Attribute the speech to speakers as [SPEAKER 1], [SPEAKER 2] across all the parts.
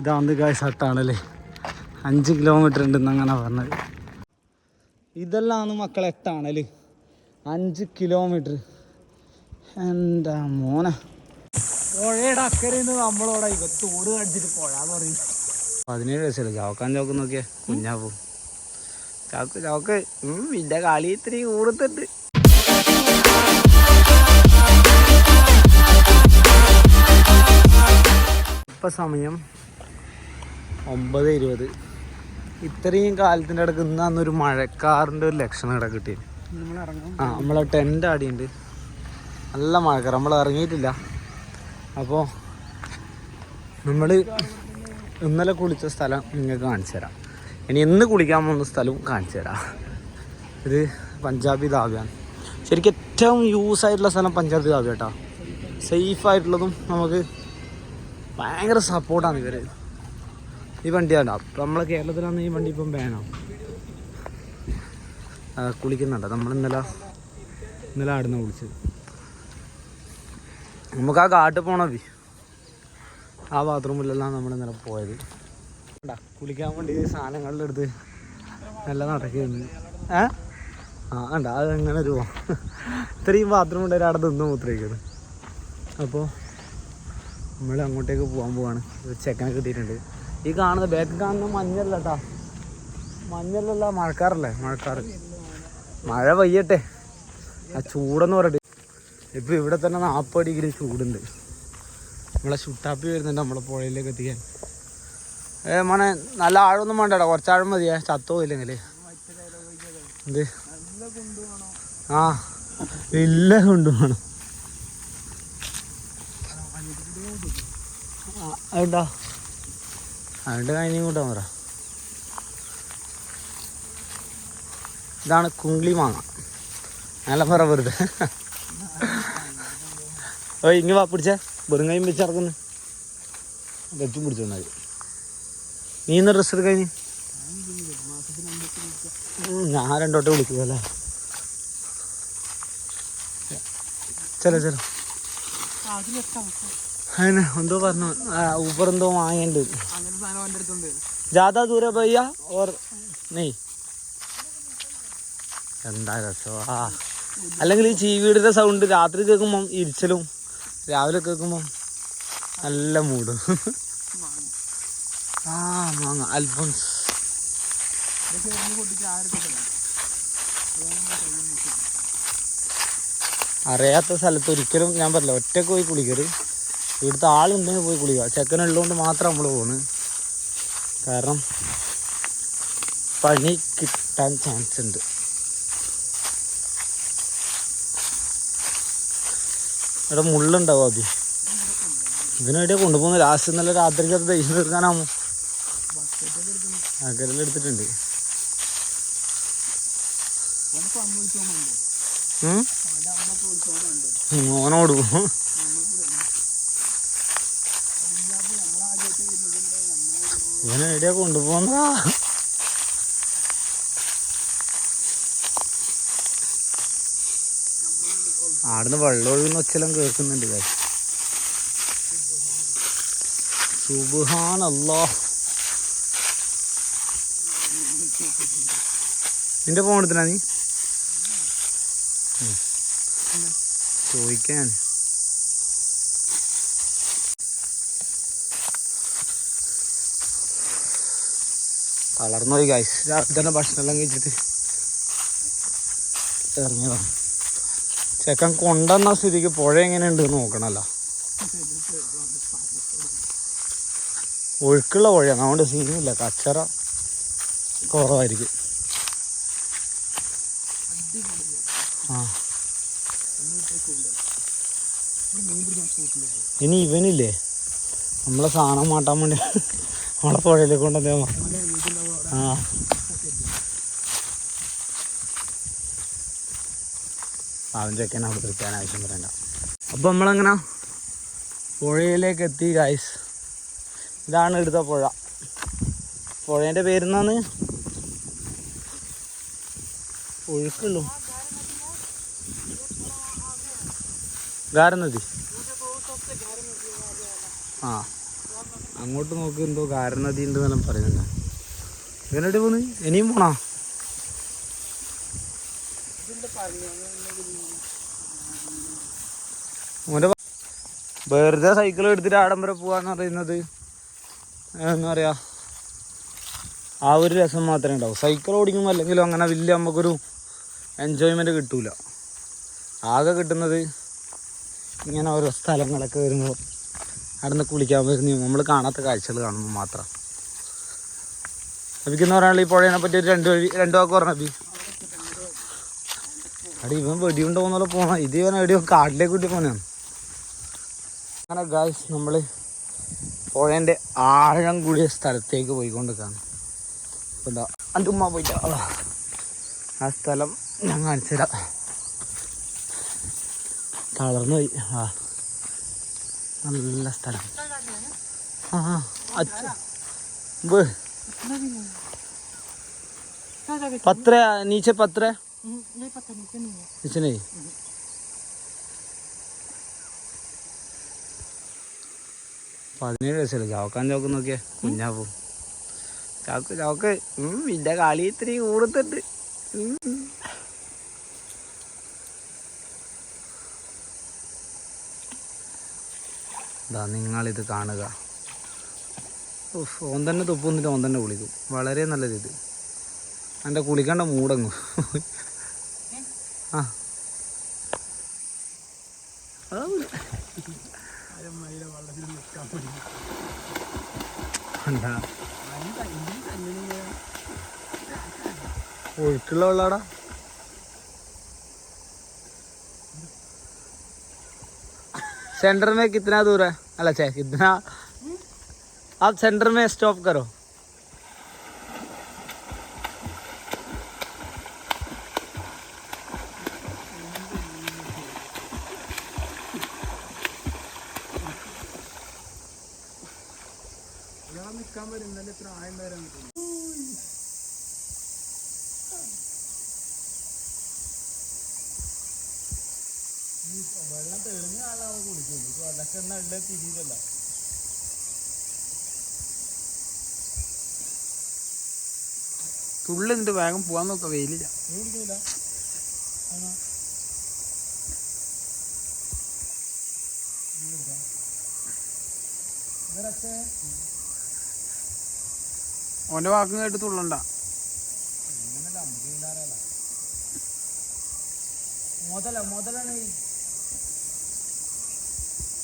[SPEAKER 1] ഇതാന്ത് guys ഹട്ടാണല്ലേ അഞ്ച് kilometre ഉണ്ടെന്ന് അങ്ങനെ പറഞ്ഞത്. ഇതെല്ലാം മക്കളെ എട്ടാണല്ലേ അഞ്ച് കിലോമീറ്റർ എന്താ മോനെ? പുഴയുടെ അക്കരയിൽ നിന്ന് നമ്മളോടെ ഇവ തോട് കടിച്ചിട്ട് പുഴാന്ന് പറയും. പതിനേഴ് വയസ്സല്ലേ ചാവക്കാൻ ചോക്ക് നോക്കിയാ? കുഞ്ഞാ പോ. ചാക്ക് ചാക്ക് ഇന്റെ കളി ഇത്തിരി കൂടുത്തുണ്ട് ഇപ്പൊ സമയം ഒമ്പത് ഇരുപത്. ഇത്രയും കാലത്തിന്റെ ഇടയ്ക്ക് ഇന്ന് അന്നൊരു മഴക്കാറിന്റെ ഒരു ലക്ഷണം ഇവിടെ കിട്ടി ആ നമ്മൾ ടെന്റ് ആടിയുണ്ട്. നല്ല മഴക്കാർ നമ്മൾ ഇറങ്ങിയിട്ടില്ല. അപ്പോൾ നമ്മൾ ഇന്നലെ കുളിച്ച സ്ഥലം നിങ്ങൾക്ക് കാണിച്ചു തരാം. ഇനി ഇന്ന് കുളിക്കാൻ പോകുന്ന സ്ഥലവും കാണിച്ചു തരാം. ഇത് പഞ്ചാബി ധാബയാണ്. ശരിക്കും ഏറ്റവും യൂസ് ആയിട്ടുള്ള സ്ഥലം പഞ്ചാബി ധാബ കേട്ടോ സേഫ് ആയിട്ടുള്ളതും നമുക്ക് ഭയങ്കര സപ്പോർട്ടാണ് ഇവർ ഈ വണ്ടി വണ്ടിയാണ് അപ്പം നമ്മളെ കേരളത്തിലാണ് ഈ വണ്ടി ഇപ്പം വേണം. കുളിക്കുന്നുണ്ട്. നമ്മൾ ഇന്നലെ ഇന്നലെ ആടുന്ന കുളിച്ചത്. നമുക്ക് ആ കാട്ടിൽ ബി ആ ബാത്റൂമിലെല്ലാം നമ്മൾ ഇന്നലെ പോയത്. കുളിക്കാൻ വേണ്ടി സാധനങ്ങളിലെടുത്ത് നല്ല നടക്കുന്നു ഏ? ആ കണ്ട? അത് ഒരു ഇത്രയും ബാത്റൂം ഉണ്ട് ഒരാടെ നിന്ന് മൂത്രയിക്കുന്നത് അപ്പോൾ നമ്മൾ അങ്ങോട്ടേക്ക് പോകാൻ പോവാണ്. ചെക്കനെ കിട്ടിയിട്ടുണ്ട്. ഈ കാണുന്ന ബാക്ക് കാണുന്ന മഞ്ഞല്ല മഞ്ഞല്ലല്ല മഴക്കാറല്ലേ? മഴക്കാറ്. മഴ പെയ്യട്ടെ. ആ ചൂടെന്ന് പറയട്ടെ ഇപ്പൊ ഇവിടെ തന്നെ നാൽപ്പത് ഡിഗ്രി ചൂടുണ്ട്. നമ്മളെ ചുട്ടാപ്പി വരുന്നുണ്ട് നമ്മളെ പുഴയിലേക്ക് എത്തിക്കാൻ. ഏ മോനെ നല്ല ആഴമൊന്നും വേണ്ടടാ. കുറച്ചാഴം മതിയേ. ചത്തോ ഇല്ലെങ്കിൽ എന്ത്? ആ ഇല്ല കൊണ്ടുപോകണം അതുണ്ടോ അതിന്റെ കഴിഞ്ഞും കൂട്ടാൻ പറ. ഇതാണ് കുങ്ക്ളി മാങ്ങ. നല്ല പറ വെറുതെ. ഓ ഇങ്ങ വാ പിടിച്ചേ. വെറും കൈയും വെച്ച് ഇറക്കുന്നു വെച്ചും പിടിച്ചു തന്നാൽ നീ ഇന്ന് ഡ്രസ്സ് എടുക്കാൻ ഞാൻ രണ്ടോട്ടെ വിളിക്കുമല്ലേ ചില ചലോ. അതിന് എന്തോ പറഞ്ഞു. ഊബർ എന്തോ വാങ്ങിയുണ്ട് ജാഥാ ദൂരെ പോയ ഓർ നെയ്. എന്താ രസം ആ അല്ലെങ്കിൽ ഈ ചീവീടിന്റെ സൗണ്ട് രാത്രി കേൾക്കുമ്പം ഇരിച്ചലും രാവിലെ കേൾക്കുമ്പം നല്ല മൂടും ആ മാങ്ങ. അൽഫോൺസ് അറിയാത്ത സ്ഥലത്ത് ഒരിക്കലും ഞാൻ പറഞ്ഞില്ല ഒറ്റയ്ക്ക് പോയി കുളിക്കരുത്. ഇവിടുത്തെ ആളുണ്ടെങ്കിൽ പോയി കുളിക്കുക ചെക്കനുള്ളതുകൊണ്ട് മാത്രം നമ്മൾ പോണ് കാരണം പണി കിട്ടാൻ ചാൻസ് ഉണ്ട്. ഇവിടെ മുള്ളുണ്ടാവും അഭി ഇതിനെവിടെയാ കൊണ്ടുപോകുന്ന ലാസ്റ്റ് നല്ല രാത്രിക്ക് അത് ദൈവം തീർക്കാനാമോ അകരെല്ലാം എടുത്തിട്ടുണ്ട്. ഉം? ഇവനെ എവിടെയാ കൊണ്ടുപോകുന്നതാ. ആടുന്ന് വെള്ളം ഒഴുകുന്ന ഒച്ചെല്ലാം കേൾക്കുന്നുണ്ട് കാര്യം സുബുഹാണല്ലോ നിന്റെ ഫോൺ എടുത്തിനാ നീ. ചോദിക്കാൻ. തളർന്നു ഗായ്സ് രാത്രി തന്നെ ഭക്ഷണമെല്ലാം കഴിച്ചിട്ട്. ഇറങ്ങിയതാണ് ചെക്കൻ കൊണ്ടുവന്ന സ്ഥിതിക്ക് പുഴ എങ്ങനെയുണ്ട് നോക്കണല്ല. ഒഴുക്കുള്ള പുഴയാണ്. അതുകൊണ്ട് സീനില്ല കച്ചറ കുറവായിരിക്കും. ആ. ഇനി ഇവനില്ലേ? നമ്മളെ സാധനം മാട്ടാൻ വേണ്ടി. നമ്മളെ പുഴയിലേക്ക് കൊണ്ടുവന്നേ ആ. അവൻ ചെക്കൻ അവിടെ നിർത്താൻ ആവശ്യം വരണ്ട അപ്പം നമ്മളങ്ങനെ പുഴയിലേക്ക് എത്തി ഗായ്സ് ഇതാണ് എടുത്ത പുഴ. പുഴേന്റെ പേരെന്നാണ് ഒഴുക്കുള്ളൂ ഗാരനദി. ആ. അങ്ങോട്ട് നോക്ക് എന്തോ കാരണതി ഉണ്ട് എന്നെല്ലാം പറയുന്നുണ്ട്. എങ്ങനെയായിട്ട് പോന്ന് ഇനിയും പോണോ? വെറുതെ സൈക്കിൾ എടുത്തിട്ട് ആഡംബരം പോവാന്ന് പറയുന്നത്. എന്താ പറയാ? ആ ഒരു രസം മാത്രമേ ഉണ്ടാവും. സൈക്കിൾ ഓടിക്കുമ്പോൾ അല്ലെങ്കിലും അങ്ങനെ വലിയ നമുക്കൊരു എൻജോയ്മെന്റ് കിട്ടൂല. ആകെ കിട്ടുന്നത് ഇങ്ങനെ ഓരോ സ്ഥലങ്ങളൊക്കെ വരുമ്പോൾ അവിടെ കുളിക്കാൻ വരുന്ന നമ്മൾ കാണാത്ത കാഴ്ചകൾ കാണുമ്പോൾ മാത്രം. അബിക്കെന്ന് പറയാനുള്ള ഈ പുഴയെ പറ്റി ഒരു രണ്ട് വഴി രണ്ട് വാക്ക് പറഞ്ഞു അബി അടി ഇവൻ വെടിയുണ്ടോ എന്നുള്ള പോണ. ഇത് ഇവൻ എവിടെയോ കാട്ടിലേക്ക് കൂട്ടി പോന്നെയാണ് അങ്ങനെ ഗായ്സ് നമ്മൾ പുഴേന്റെ ആഴം കൂടിയ സ്ഥലത്തേക്ക് പോയിക്കൊണ്ടിരിക്കുകയാണ്. അപ്പോൾ എന്താ എന്റെ ഉമ്മ പോയിട്ട് ആ സ്ഥലം ഞാൻ കാണിച്ചു തളർന്നു പോയി ആ. നല്ല സ്ഥലം. ആ പത്ര നീച്ച പത്ര? നീച്ചനേ പതിനേഴ് വയസ്സല്ലേ ചാവക്കാൻ ചാവക്ക് നോക്കിയേ കുഞ്ഞാപ്പൂ ചാവക്ക് ചാവക്ക്. ഇന്റെ കളി ഇത്തിരി കൂടുന്നുണ്ട് ദാ നിങ്ങളിത് കാണുക. ഓൻ തന്നെ തുപ്പ് വന്നിട്ട് ഓൻ തന്നെ കുളിക്കും. വളരെ നല്ലത് ഇത് എന്റെ കുളിക്കേണ്ട മൂടങ്ങ്. ആ. ഒഴുക്കുള്ള വെള്ളാടാ? सेंटर में कितना दूर है अला अच्छा कितना आप सेंटर में स्टॉप करो വെള്ളം തെളിഞ്ഞ ആളാവും കുളിക്കുന്നു ഇപ്പൊ അതൊക്കെ നല്ല തിരിയിലല്ല
[SPEAKER 2] തുള്ളി എന്നിട്ട് വേഗം പോവാൻ നോക്കാം വെയിലില്ല. ഓന്റെ വാക്കും കേട്ട് തുള്ളണ്ട.
[SPEAKER 1] മുതല മുതലാണ്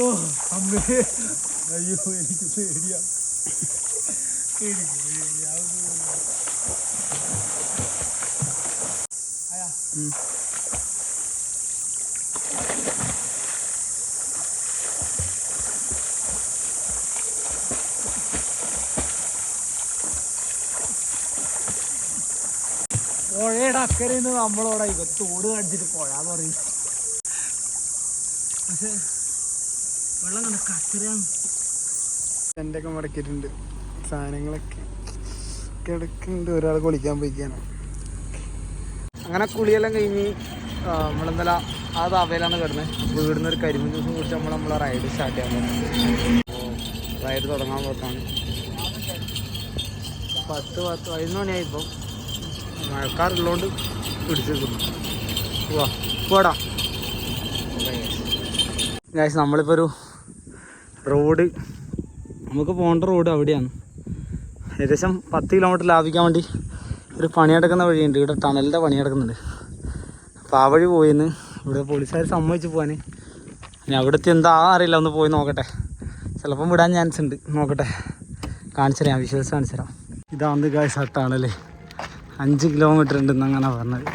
[SPEAKER 1] അയ്യോ അമ്മേ. അയ്യോ എനിക്ക് പേടിയാ. പുഴയുടെ അക്കരയിൽ നിന്ന് നമ്മളോടെ ഇവ തോട് കടിച്ചിട്ട് പുഴാന്ന് പറയും. പക്ഷേ വെള്ളം കണ്ട
[SPEAKER 2] മടക്കിയിട്ടുണ്ട് സാധനങ്ങളൊക്കെ. കിടക്കുന്നുണ്ട്. ഒരാൾ കുളിക്കാൻ പോയിക്കാണ്.
[SPEAKER 1] അങ്ങനെ കുളിയെല്ലാം കഴിഞ്ഞ് ആ, നമ്മളെന്നല ആ താവയിലാണ് കിടന്നത് അപ്പോൾ ഇവിടുന്ന് ഒരു കരിമീൻ ദിവസം കുടിച്ച് നമ്മൾ നമ്മളെ റൈഡ് സ്റ്റാർട്ട് ചെയ്യാൻ പോകുന്നത് റൈഡ് തുടങ്ങാൻ പോക്കാണ്. പത്ത് പത്ത് പതിനൊന്ന് മണിയായി ഇപ്പം മഴക്കാറുള്ളതുകൊണ്ട് പിടിച്ചു നിൽക്കുന്നു പോടാ നമ്മളിപ്പോൾ ഒരു റോഡ്. നമുക്ക് പോകേണ്ട റോഡ് അവിടെയാണ്. ഏകദേശം പത്ത് കിലോമീറ്റർ ലാഭിക്കാൻ വേണ്ടി ഒരു പണിയെടുക്കുന്ന വഴിയുണ്ട്. ഇവിടെ ടണലിന്റെ പണിയെടുക്കുന്നുണ്ട് അപ്പം ആ വഴി പോയിന്ന്. ഇവിടെ പോലീസുകാർ സമ്മതിച്ച് പോകാൻ ഇനി അവിടുത്തെ എന്താ അറിയില്ല. ഒന്ന് പോയി നോക്കട്ടെ. ചിലപ്പം വിടാൻ ചാൻസ് ഉണ്ട്. നോക്കട്ടെ. കാണിച്ചു തരാം. വിഷ്വൽസ് കാണിച്ചു തരാം. ഇതാന്ത് കായ് ഷർട്ടാണല്ലേ അഞ്ച് കിലോമീറ്റർ ഉണ്ടെന്ന് അങ്ങനെ പറഞ്ഞത്.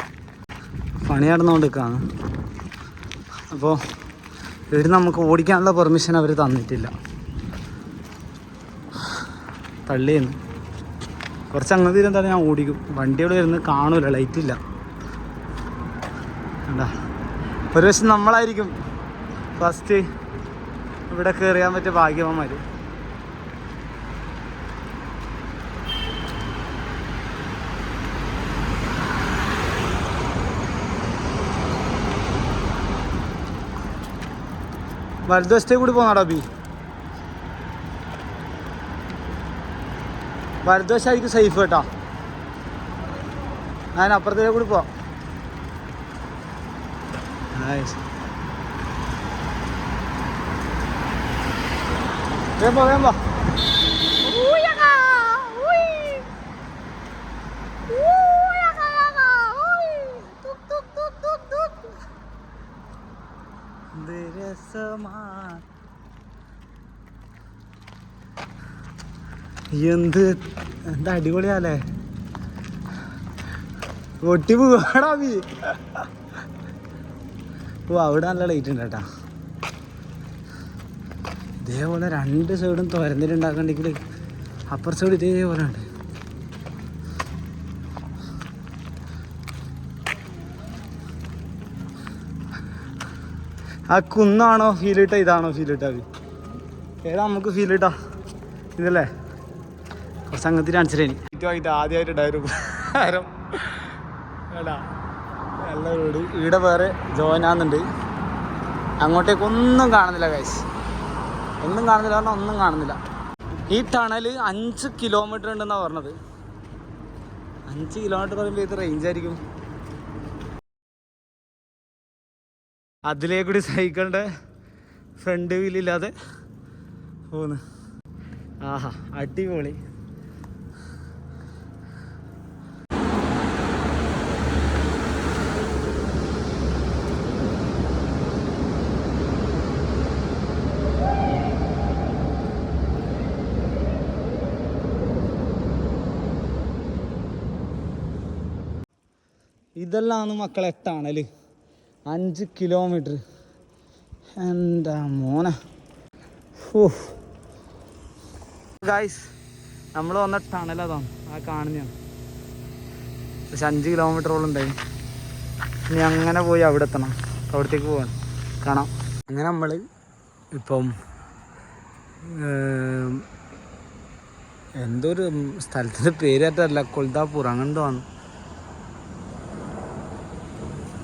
[SPEAKER 1] പണി നടന്നുകൊണ്ടിരിക്കുകയാണ്. അപ്പോൾ ഇവർ നമുക്ക് ഓടിക്കാനുള്ള പെർമിഷൻ അവർ തന്നിട്ടില്ല. തള്ളിയെന്ന്. കുറച്ച് അങ്ങനത്തെ എന്തായാലും ഞാൻ ഓടിക്കും. വണ്ടി അവിടെ വരുന്നത് കാണൂല ലൈറ്റ് ഇല്ല. ഒരു വശം നമ്മളായിരിക്കും ഫസ്റ്റ് ഇവിടെ കയറിയാൻ പറ്റിയ ഭാഗ്യവന്മാർ വലതുവശത്തേ കൂടി പോന്നാടാ ബി. വലതുവശമായിരിക്കും സേഫ് കേട്ടോ. ഞാൻ അപ്പുറത്തേക്ക് കൂടി പോവാം. പോ വേഗം പോ എന്ത്? എന്താ അടിപൊളിയാലേ ഒട്ടി പോവാടാ ബി ഓ അവിടെ നല്ല ലൈറ്റ് ഉണ്ട് കേട്ടാ. ഇതേപോലെ രണ്ട് സൈഡും തുരന്നിട്ടുണ്ടാക്കണ്ടെങ്കിൽ അപ്പുറ സൈഡ് ഇതേപോലെ ഉണ്ട് ആ കുന്നാണോ ഫീൽ ഇട്ട ഇതാണോ ഫീൽ ഇട്ട ഏതാ നമുക്ക് ഫീൽ ഇട്ടാ? ഇതല്ലേ? കുറച്ച് കാണിച്ചിട്ടേ ആയിട്ട് ആദ്യമായിട്ട് എടാ നല്ല വീട് ഇവിടെ വേറെ ജോയിൻ ആകുന്നുണ്ട് അങ്ങോട്ടേക്ക് ഒന്നും കാണുന്നില്ല കാശ് ഒന്നും കാണുന്നില്ല പറഞ്ഞാൽ ഒന്നും കാണുന്നില്ല. ഈ ടണൽ അഞ്ച് കിലോമീറ്റർ ഉണ്ടെന്നാണ് പറഞ്ഞത്. അഞ്ച് കിലോമീറ്റർ പറയുമ്പോൾ ഇത് റേഞ്ച് ആയിരിക്കും? അതിലേ കൂടി സൈക്കിളിന്റെ ഫ്രണ്ട് വീലില്ലാതെ പോന്ന്. ആഹാ അടിപൊളി. ഇതെല്ലാം മക്കളെ ടണൽ അഞ്ച് കിലോമീറ്റർ എന്താ മോന? ഗായ്സ് നമ്മൾ വന്ന ടണൽ അതാണ് ആ കാണുന്നതാണ് പക്ഷെ അഞ്ച് കിലോമീറ്ററോളം ഉണ്ടായി ഇനി അങ്ങനെ പോയി അവിടെ എത്തണം. അവിടത്തേക്ക് പോകണം കാണാം. അങ്ങനെ നമ്മൾ ഇപ്പം എന്തോ ഒരു സ്ഥലത്തിന്റെ പേരായിട്ടല്ല കൊൽതാപൂർ അങ്ങനെന്തോ ആണ്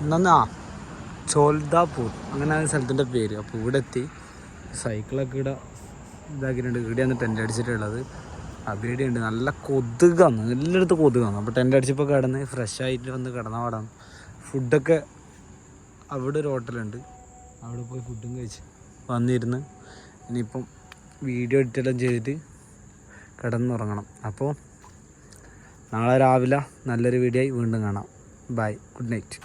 [SPEAKER 1] എന്നാ ചോൽദാപൂർ. അങ്ങനെ ആ സ്ഥലത്തിന്റെ പേര്. അപ്പോൾ ഇവിടെ എത്തി സൈക്കിളൊക്കെ ഇവിടെ ഇതാക്കിയിട്ടുണ്ട്. ഇവിടെ ആണ് ടെന്റ് അടിച്ചിട്ടുള്ളത്. അവിടെ ഉണ്ട് നല്ല കൊതുകാണ്. എല്ലായിടത്തും കൊതുകാണ്. അപ്പോൾ ടെന്റ് അടിച്ചപ്പോൾ കിടന്ന് ഫ്രഷ് ആയിട്ട് വന്ന് കിടന്ന പാടാണ്. ഫുഡൊക്കെ അവിടെ ഒരു ഹോട്ടലുണ്ട് അവിടെ പോയി ഫുഡും കഴിച്ച് വന്നിരുന്ന് ഇനിയിപ്പം വീഡിയോ എഡിറ്റെല്ലാം ചെയ്തിട്ട് കിടന്നുറങ്ങണം. അപ്പോൾ നാളെ രാവിലെ നല്ലൊരു വീഡിയോ ആയി വീണ്ടും കാണാം. Bye good night